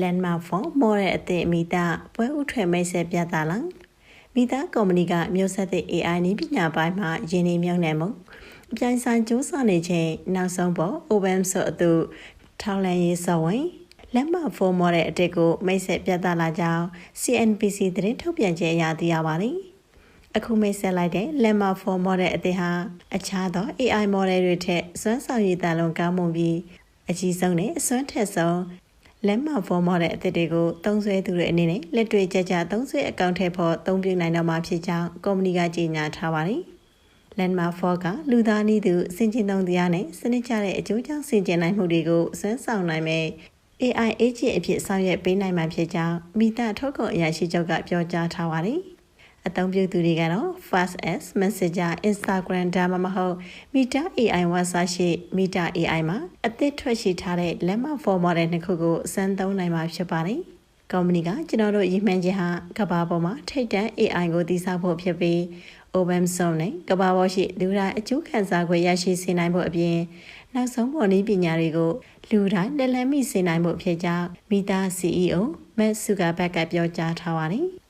Landmark for မော်ရဲ့အသည့်မိသားပွဲဥထွေမိတ်ဆက်ပြသလာမိသားကုမ္ပဏီကမျိုးဆက်သည့် AI နည်းပညာပိုင်းမှာယင်းနေမြောက်နေမှုအပြိုင်ဆိုင်စူးစမ်းနေခြင်းနောက်ဆုံးပေါ် Open Source အတူထောက်လန်းရေးစောဝင်လက်မဖော်မော်တဲ့အတက်ကိုမိတ်ဆက်ပြသလာကြောင်း CNPC သတင်းထုတ်ပြန်ချက်အရသိရပါတယ်။အခုမိတ်ဆက်လိုက်တဲ့လက်မဖော်မော်တဲ့အတက်ဟာအခြားသော AI model တွေထက်စွမ်းဆောင်ရည်တန်လွန်ကောင်းမွန်ပြီးအကြီးဆုံးနဲ့အစွမ်းထက်ဆုံး လက်မဖော်မော်တဲ့အတက်တွေကိုသုံးစွဲသူတွေအနေနဲ့လက်တွေ့ကြကြသုံးစွဲအကောင့်ထဲပေါ်သုံးပြနိုင်တော့မှာဖြစ်ကြောင်းကုမ္ပဏီကကြေညာထားပါတယ်။ Landmark 4ကလူသားနည်းသူစင်ကျင်သုံးတရားနဲ့စနစ်ကျတဲ့အကျိုးကြောင့်စင်ကျင်နိုင်မှုတွေကိုစွမ်းဆောင်နိုင်မယ် AI agent အဖြစ်ဆောင်ရွက်ပေးနိုင်မှာဖြစ်ကြောင်းမိသားထုတ်ကုန်အရာရှိချုပ်ကပြောကြားထားပါတယ်။ အသုံးပြုသူတွေကတော့ Fast S Messenger Instagram ဒါမှမဟုတ် Meta AI WhatsApp ရှိ Meta AI မှာအသစ်ထွက်ရှိထားတဲ့လက်မ format တဲ့နှစ်ခုကိုစမ်းသုံးနိုင်မှာဖြစ်ပါတယ်။ကုမ္ပဏီကကျွန်တော်တို့ရည်မှန်းချက်ဟာကမ္ဘာပေါ်မှာထိပ်တန်း AI ကိုတည်ဆောက်ဖို့ဖြစ်ပြီး Open Source နဲ့ကမ္ဘာပေါ်ရှိလူတိုင်းအကျိုးခံစား권ရရှိစေနိုင်ဖို့အပြင်နောက်ဆုံးပေါ်နည်းပညာတွေကိုလူတိုင်းလက်လန်းမိစေနိုင်ဖို့ဖြစ်ကြောင်းမိသား CEO မက်ဆုကဘက်ကပြောကြားထားပါတယ်။